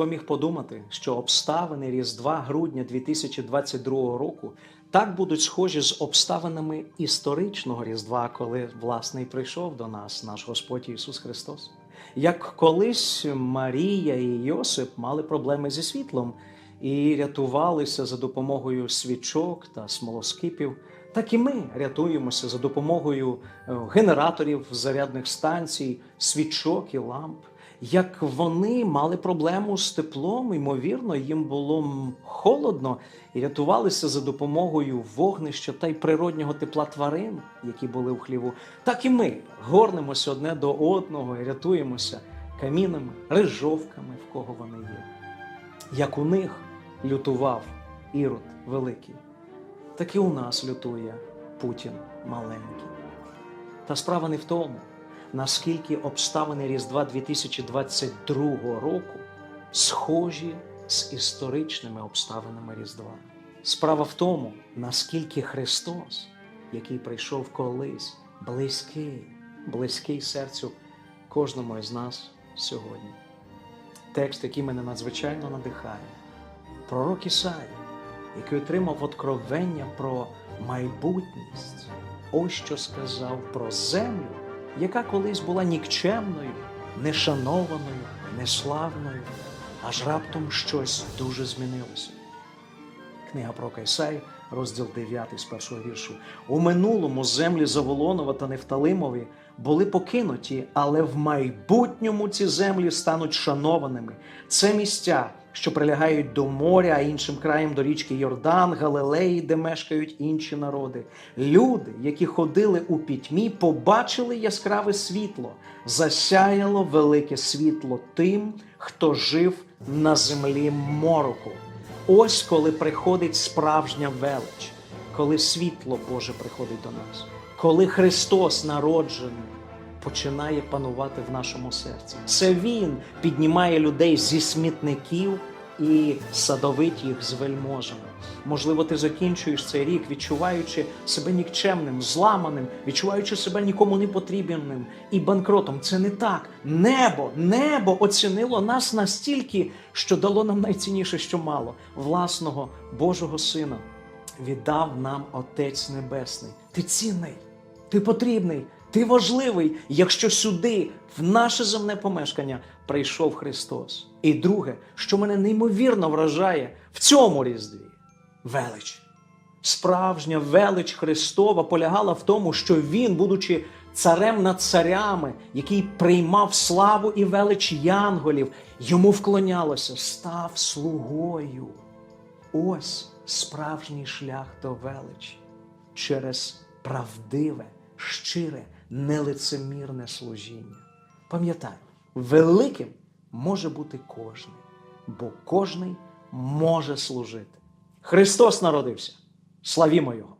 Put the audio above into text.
Хто міг подумати, що обставини Різдва грудня 2022 року так будуть схожі з обставинами історичного Різдва, коли власне і прийшов до нас наш Господь Ісус Христос? Як колись Марія і Йосип мали проблеми зі світлом і рятувалися за допомогою свічок та смолоскипів, так і ми рятуємося за допомогою е, генераторів, зарядних станцій, свічок і ламп. Як вони мали проблему з теплом, ймовірно, їм було холодно і рятувалися за допомогою вогнища та й природнього тепла тварин, які були в хліву, так і ми горнемося одне до одного і рятуємося камінами, рижовками, в кого вони є. Як у них лютував Ірод Великий, так і у нас лютує Путін маленький. Та справа не в тому, наскільки обставини Різдва 2022 року схожі з історичними обставинами Різдва. Справа в тому, наскільки Христос, який прийшов колись, близький, близький серцю кожному із нас сьогодні. Текст, який мене надзвичайно надихає, пророк Ісая, який отримав откровення про майбутність, ось що сказав про землю, яка колись була нікчемною, нешанованою, неславною, аж раптом щось дуже змінилося. Книга про Кайсай, розділ 9 з першого віршу. У минулому землі Заволонова та Нефталимові були покинуті, але в майбутньому ці землі стануть шанованими. Це місця, що прилягають до моря, а іншим краєм до річки Йордан, Галилеї, де мешкають інші народи. Люди, які ходили у пітьмі, побачили яскраве світло, засяяло велике світло тим, хто жив на землі мороку. Ось коли приходить справжня велич, коли світло Боже приходить до нас, коли Христос народжений починає панувати в нашому серці. Це Він піднімає людей зі смітників і садовить їх з вельможами. Можливо, ти закінчуєш цей рік, відчуваючи себе нікчемним, зламаним, відчуваючи себе нікому не потрібним і банкротом. Це не так. Небо, небо оцінило нас настільки, що дало нам найцінніше, що мало власного Божого Сина. Віддав нам Отець Небесний. Ти цінний, ти потрібний, ти важливий, якщо сюди, в наше земне помешкання, прийшов Христос. І друге, що мене неймовірно вражає в цьому різдві велич. Справжня велич Христова полягала в тому, що Він, будучи царем над царями, який приймав славу і велич янголів, йому вклонялося, став слугою. Ось справжній шлях до величі через правдиве, щире, нелицемірне служіння. Пам'ятай, великим може бути кожний, бо кожний може служити. Христос народився. Славімо Його!